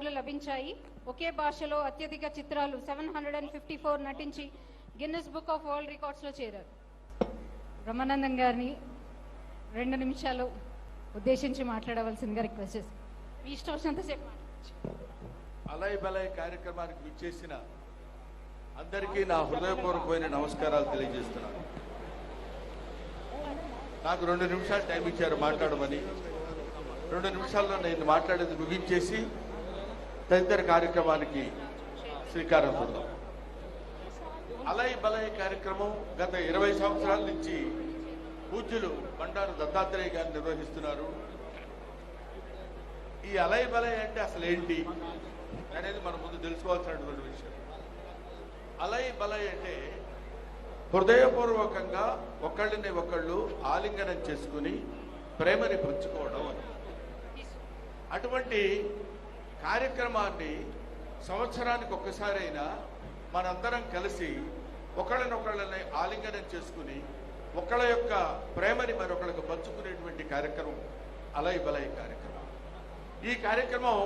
అవార్డులు లభించాయి. ఒకే భాషలో అత్యధిక చిత్రాలు seven hundred and fifty four నటించి గిన్నెస్ బుక్ ఆఫ్ వరల్డ్ రికార్డ్స్లో చేరారు. బ్రహ్మానందం గారిని రెండు నిమిషాలు ఉద్దేశించి మాట్లాడవలసిందిగా రిక్వెస్ట్ చేస్తాను. మీ ఇష్టం వచ్చినంతసేపు మాట్లాడచ్చు అలయ్ బలయ్ కార్యక్రమానికి విచ్చేసిన అందరికీ నా హృదయపూర్వకమైన నమస్కారాలు తెలియజేస్తున్నాను. నాకు రెండు నిమిషాలు టైం ఇచ్చారు మాట్లాడమని. రెండు నిమిషాల్లో నేను మాట్లాడేది ముగించేసి తదితర కార్యక్రమానికి శ్రీకారం చుడదాం అలయ్ బలయ్ కార్యక్రమం గత ఇరవై సంవత్సరాల నుంచి పూజ్యులు బండారు దత్తాత్రేయ గారు నిర్వహిస్తున్నారు. ఈ అలయ్ బలయ్ అంటే అసలు ఏంటి అనేది మనం ముందు తెలుసుకోవాల్సినటువంటి విషయం. అలయ్ బలయ్ అంటే హృదయపూర్వకంగా ఒకళ్ళని ఒకళ్ళు ఆలింగనం చేసుకుని ప్రేమని పంచుకోవడం అని. అటువంటి కార్యక్రమాన్ని సంవత్సరానికి ఒక్కసారైనా మనందరం కలిసి ఒకళ్ళనొకళ్ళని ఆలింగనం చేసుకుని ఒకళ్ళ యొక్క ప్రేమని మరొకళ్ళకు పంచుకునేటువంటి కార్యక్రమం అలై బలయ్ కార్యక్రమం. ఈ కార్యక్రమం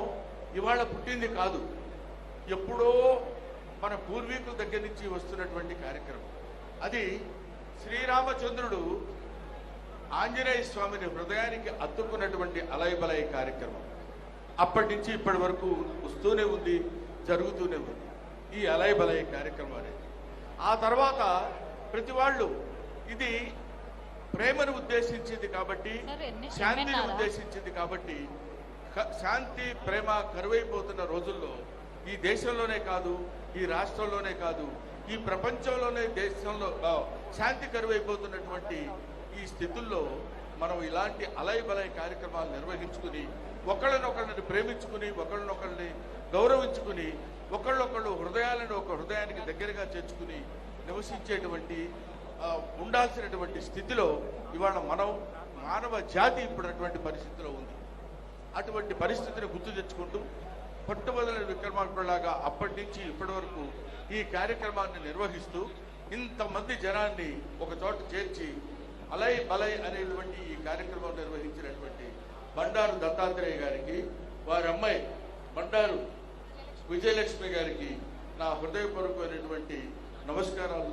ఇవాళ పుట్టింది కాదు. ఎప్పుడో మన పూర్వీకుల దగ్గర నుంచి వస్తున్నటువంటి కార్యక్రమం. అది శ్రీరామచంద్రుడు ఆంజనేయ స్వామిని హృదయానికి అత్తుకున్నటువంటి అలయబలయ కార్యక్రమం. అప్పటి నుంచి ఇప్పటి వరకు వస్తూనే ఉంది జరుగుతూనే ఉంది ఈ అలయబలయ కార్యక్రమం అనేది ఆ తర్వాత ప్రతి వాళ్ళు ఇది ప్రేమను ఉద్దేశించింది కాబట్టి శాంతిని? ఉద్దేశించింది కాబట్టి శాంతి ప్రేమ కరువైపోతున్న రోజుల్లో ఈ దేశంలోనే కాదు ఈ రాష్ట్రంలోనే కాదు ఈ ప్రపంచంలోనే దేశంలో శాంతి కరువైపోతున్నటువంటి ఈ స్థితుల్లో మనం ఇలాంటి అలయబలయ కార్యక్రమాలు నిర్వహించుకుని ఒకళ్ళనొకళ్ళని ప్రేమించుకుని ఒకళ్ళనొకళ్ళని గౌరవించుకుని ఒకళ్ళొకళ్ళు హృదయాలను ఒక హృదయానికి దగ్గరగా చేర్చుకుని నివసించేటువంటి ఉండాల్సినటువంటి స్థితిలో ఇవాళ మనం మానవ జాతి ఇప్పుడు అటువంటి పరిస్థితిలో ఉంది. అటువంటి పరిస్థితిని గుర్తు తెచ్చుకుంటూ పట్టుబదలని విక్రమార్కులాగా అప్పటి నుంచి ఇప్పటి వరకు ఈ కార్యక్రమాన్ని నిర్వహిస్తూ ఇంతమంది జనాన్ని ఒక చోట చేర్చి అలై బలై అనేటువంటి ఈ కార్యక్రమం నిర్వహించినటువంటి బండారు దత్తాత్రేయ గారికి వారి అమ్మాయి బండారు విజయలక్ష్మి గారికి నా హృదయపూర్వకమైనటువంటి నమస్కారాలు